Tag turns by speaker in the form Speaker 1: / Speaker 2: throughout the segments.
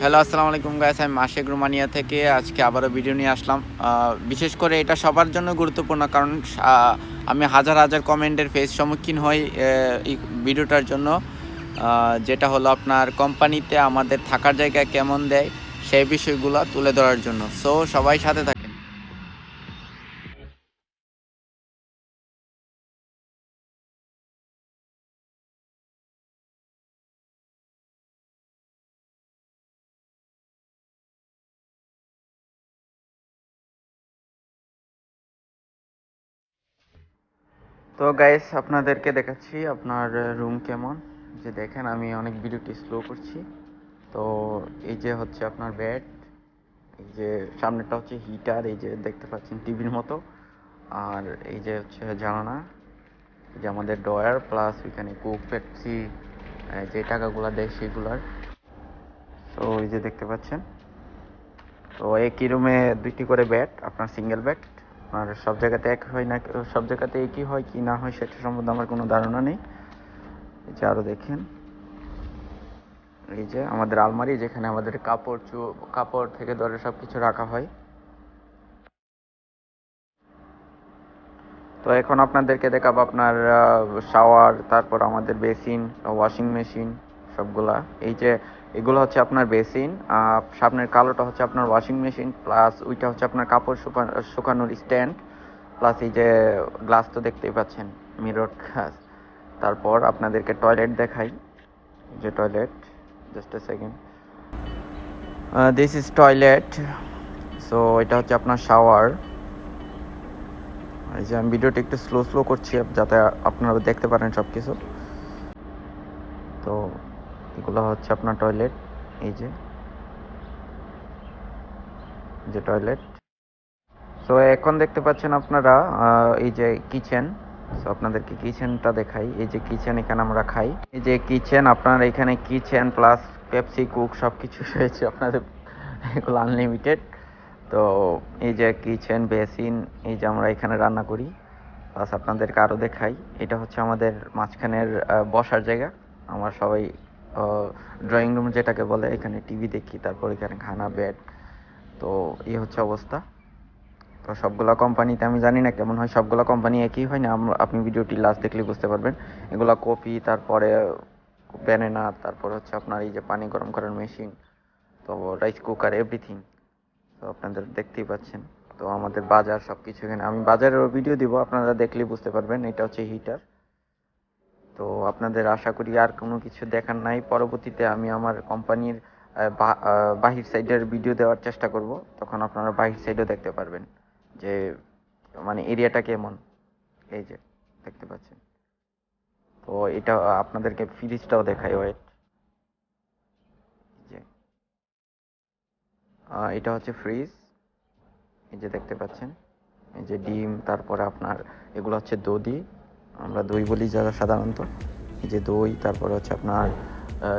Speaker 1: Hello, আসসালামু আলাইকুম guys আমি মাসেক রোমানিয়া থেকে। আজকে আবারও ভিডিও নিয়ে আসলাম। বিশেষ করে এটা সবার জন্য গুরুত্বপূর্ণ, কারণ আমি হাজার হাজার কমেন্টের ফেস সম্মুখীন হই এই ভিডিওটার জন্য। যেটা হলো আপনার কোম্পানিতে আমাদের থাকার জায়গা কেমন দেয়, সেই বিষয়গুলো তুলে ধরার জন্য। সো সবাই সাথে থাকেন। তো গাইস আপনাদেরকে দেখাচ্ছি আপনার রুম কেমন। যে দেখেন, আমি অনেক ভিডিওটি স্লো করছি। তো এই যে হচ্ছে আপনার বেড এই যে সামনেটা হচ্ছে হিটার এই যে দেখতে পাচ্ছেন টিভির মতো। আর এই যে হচ্ছে জানানা যে আমাদের ডয়ার প্লাস ওইখানে কোক পেপসি যে টাকাগুলো দেয় সেগুলার। তো এই যে দেখতে পাচ্ছেন। তো একই রুমে দুইটি করে বেড আপনার সিঙ্গেল বেড আর সব জায়গাতে এক হয় না, সব জায়গাতে একই হয় কি না হয় সেটা সম্বন্ধে আমার কোনো ধারণা নেই। এই যে আরও দেখেন। এই যে আমাদের আলমারি যেখানে আমাদের কাপড় চু, কাপড় থেকে ধরে সব কিছু রাখা হয়। তো এখন আপনাদেরকে দেখাবো আপনার শাওয়ার তারপর আমাদের বেসিন ওয়াশিং মেশিন সবগুলা। এই যে এগুলো হচ্ছে আপনার বেসিন সামনের কালোটা হচ্ছে আপনার ওয়াশিং মেশিন প্লাস ওইটা হচ্ছে আপনার কাপড় শুকান শুকানোর স্ট্যান্ড প্লাস এই যে গ্লাস তো দেখতেই পাচ্ছেন মিরর গ্লাস তারপর আপনাদেরকে টয়লেট দেখাই যে toilet just a second this is toilet so এটা হচ্ছে আপনার শাওয়ার এই যে আমি ভিডিওটা একটু স্লো স্লো করছি, যাতে আপনারা দেখতে পারেন সব কিছু তো এগুলো হচ্ছে আপনার টয়লেট এই যে যে টয়লেট সো এখন দেখতে পাচ্ছেন আপনারা এই যে কিচেন সো আপনাদেরকে কিচেনটা দেখাই। এই যে কিচেন এখানে আমরা খাই। এই যে কিচেন আপনার এখানে কিচেন প্লাস পেপসি কুক সব কিছু রয়েছে আপনাদের, এগুলো আনলিমিটেড তো, এই যে কিচেন বেসিন এই যে আমরা এখানে রান্না করি। প্লাস আপনাদেরকে আরও দেখাই। এটা হচ্ছে আমাদের মাঝখানের বসার জায়গা। আমরা সবাই ড্রয়িং রুম যেটাকে বলে, এখানে টিভি দেখি, তারপর এখানে খানা বেড তো এই হচ্ছে অবস্থা। তো সবগুলা কোম্পানিতে আমি জানি না কেমন হয়, সবগুলা কোম্পানি একই হয় না? আপনি ভিডিওটি লাস্ট দেখলে বুঝতে পারবেন। এগুলো কপি তারপরে ব্যানেনা তারপর হচ্ছে আপনার এই যে পানি গরম করার মেশিন তো রাইস কুকার এভরিথিং তো আপনাদের দেখতেই পাচ্ছেন। তো আমাদের বাজার সব কিছু এখানে। আমি বাজারেরও ভিডিও দিব, আপনারা দেখলেই বুঝতে পারবেন। এটা হচ্ছে হিটার তো আপনাদের আশা করি আর কোনো কিছু দেখার নাই। পরবর্তীতে আমি আমার কোম্পানির বাহির সাইডের ভিডিও দেওয়ার চেষ্টা করব। তখন আপনারা বাহির সাইডও দেখতে পারবেন যে মানে এরিয়াটা কেমন। এই যে, দেখতে পাচ্ছেন। তো এটা আপনাদেরকে ফ্রিজটাও দেখাই ওয়েট যে। এটা হচ্ছে ফ্রিজ এই যে দেখতে পাচ্ছেন। এই যে ডিম, তারপরে আপনার, এগুলো হচ্ছে দধি। আমরা দই বলি যারা সাধারণত। যে দই, তারপরে হচ্ছে আপনার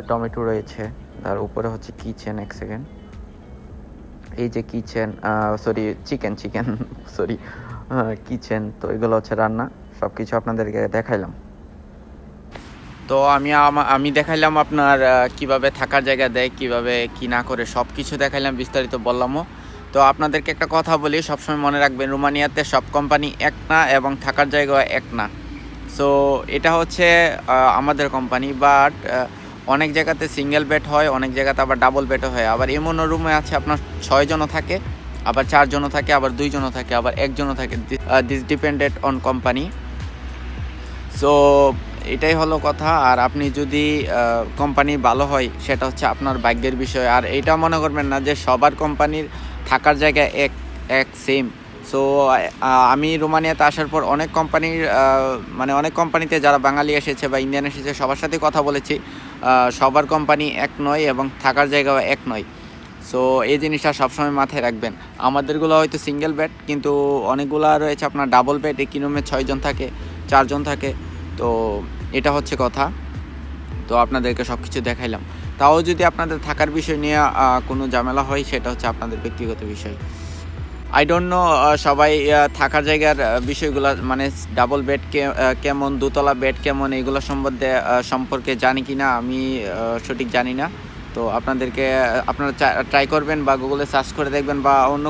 Speaker 1: টমেটো রয়েছে, তার উপরে হচ্ছে কিচেন এক সেকেন্ড এই যে kitchen sorry chicken chicken sorry kitchen তো এগুলো হচ্ছে রান্না সব কিছু আপনাদেরকে দেখাইলাম। তো আমি আমি দেখাইলাম আপনার কীভাবে থাকার জায়গা দেয়, কীভাবে, কি না করে সব কিছু দেখাইলাম, বিস্তারিত বললামও। তো আপনাদেরকে একটা কথা বলি, সবসময় মনে রাখবেন, রোমানিয়াতে সব কোম্পানি এক না এবং থাকার জায়গা এক না। সো এটা হচ্ছে আমাদের কোম্পানি বাট অনেক জায়গাতে সিঙ্গেল বেড হয়, অনেক জায়গাতে আবার ডাবল বেডও হয়। আবার এমনও রুমে আছে, আপনার ছয়জনও থাকে, আবার চারজনও থাকে, আবার দুইজনও থাকে, আবার একজনও থাকে। This depended on company so এটাই হলো কথা। আর আপনি যদি কোম্পানি ভালো হয়, সেটা হচ্ছে আপনার ভাগ্যের বিষয়। আর এটা মনে করবেন না যে সবার কোম্পানির থাকার জায়গা এক এক সেম সো আমি রোমানিয়াতে আসার পর অনেক কোম্পানির মানে অনেক কোম্পানিতে যারা বাঙালি এসেছে বা ইন্ডিয়ান এসেছে, সবার সাথে কথা বলেছি। সবার কোম্পানি এক নয় এবং থাকার জায়গাও এক নয়। সো এই জিনিসটা সবসময় মাথায় রাখবেন। আমাদেরগুলো হয়তো সিঙ্গেল বেড কিন্তু অনেকগুলো রয়েছে আপনার ডাবল বেড একই রুমে ছয়জন থাকে চারজন থাকে। তো এটা হচ্ছে কথা। তো আপনাদেরকে সব কিছু দেখাইলাম। তাও যদি আপনাদের থাকার বিষয় নিয়ে কোনো ঝামেলা হয়, সেটা হচ্ছে আপনাদের ব্যক্তিগত বিষয়। আই ডোন্ট নো সবাই থাকার জায়গার আহ, বিষয়গুলো মানে ডাবল বেড কেমন দোতলা বেড কেমন এইগুলো সম্বন্ধে সম্পর্কে জানি কি না আমি সঠিক জানি না। তো আপনাদেরকে আপনারা ট্রাই করবেন বা গুগলে সার্চ করে দেখবেন বা অন্য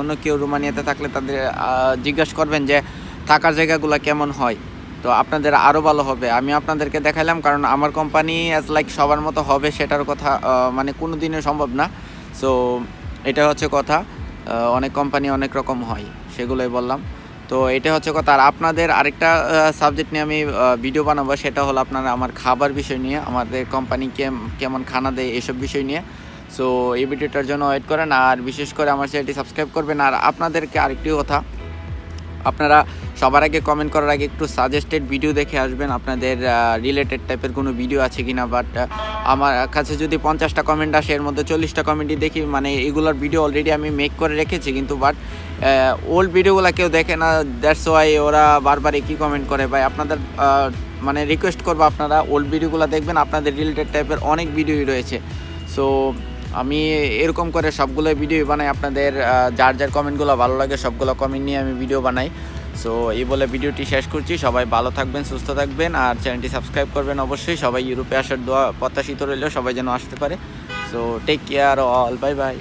Speaker 1: অন্য কেউ রোমানিয়াতে থাকলে তাদের জিজ্ঞাসা করবেন যে থাকার জায়গাগুলো কেমন হয়। তো আপনাদের আরও ভালো হবে। আমি আপনাদেরকে দেখাইলাম কারণ আমার কোম্পানি অ্যাজ লাইক সবার মতো হবে সেটার কথা মানে কোনো দিনে সম্ভব না। সো এটা হচ্ছে কথা। অনেক কোম্পানি অনেক রকম হয়, সেগুলোই বললাম। তো এটা হচ্ছে কথা, আর আপনাদের আরেকটা সাবজেক্ট নিয়ে আমি ভিডিও বানাবো, সেটা হলো আপনারা আমার খাবার বিষয় নিয়ে, আমাদের কোম্পানি কেমন খানা দেয় এসব বিষয় নিয়ে। সো এই ভিডিওটার জন্য ওয়েট করেন, আর বিশেষ করে আমার চ্যানেলটি সাবস্ক্রাইব করবেন। আর আপনাদেরকে আরেকটি কথা আপনারা সবার আগে কমেন্ট করার আগে একটু সাজেস্টেড ভিডিও দেখে আসবেন। আপনাদের রিলেটেড টাইপের কোনো ভিডিও আছে কিনা বাট আমার কাছে যদি পঞ্চাশটা কমেন্ট আসে, এর মধ্যে চল্লিশটা কমেন্টই দেখি মানে এগুলোর ভিডিও অলরেডি আমি মেক করে রেখেছি, কিন্তু বাট ওল্ড ভিডিওগুলো কেউ দেখে না দ্যাটস ওয়াই ওরা বারবার একই কমেন্ট করে। ভাই, আপনাদের মানে রিকোয়েস্ট করব আপনারা ওল্ড ভিডিওগুলো দেখবেন, আপনাদের রিলেটেড টাইপের অনেক ভিডিওই রয়েছে। সো আমি এরকম করে সবগুলো ভিডিও বানাই। আপনাদের যার যার কমেন্টগুলো ভালো লাগে, সবগুলো কমেন্ট নিয়ে আমি ভিডিও বানাই। সো এই বলে ভিডিওটি শেষ করছি। সবাই ভালো থাকবেন, সুস্থ থাকবেন, আর চ্যানেলটি সাবস্ক্রাইব করবেন অবশ্যই। সবাই ইউরোপে আসার দোয়া প্রত্যাশিত রইলেও সবাই যেন আসতে পারে। So take care all bye bye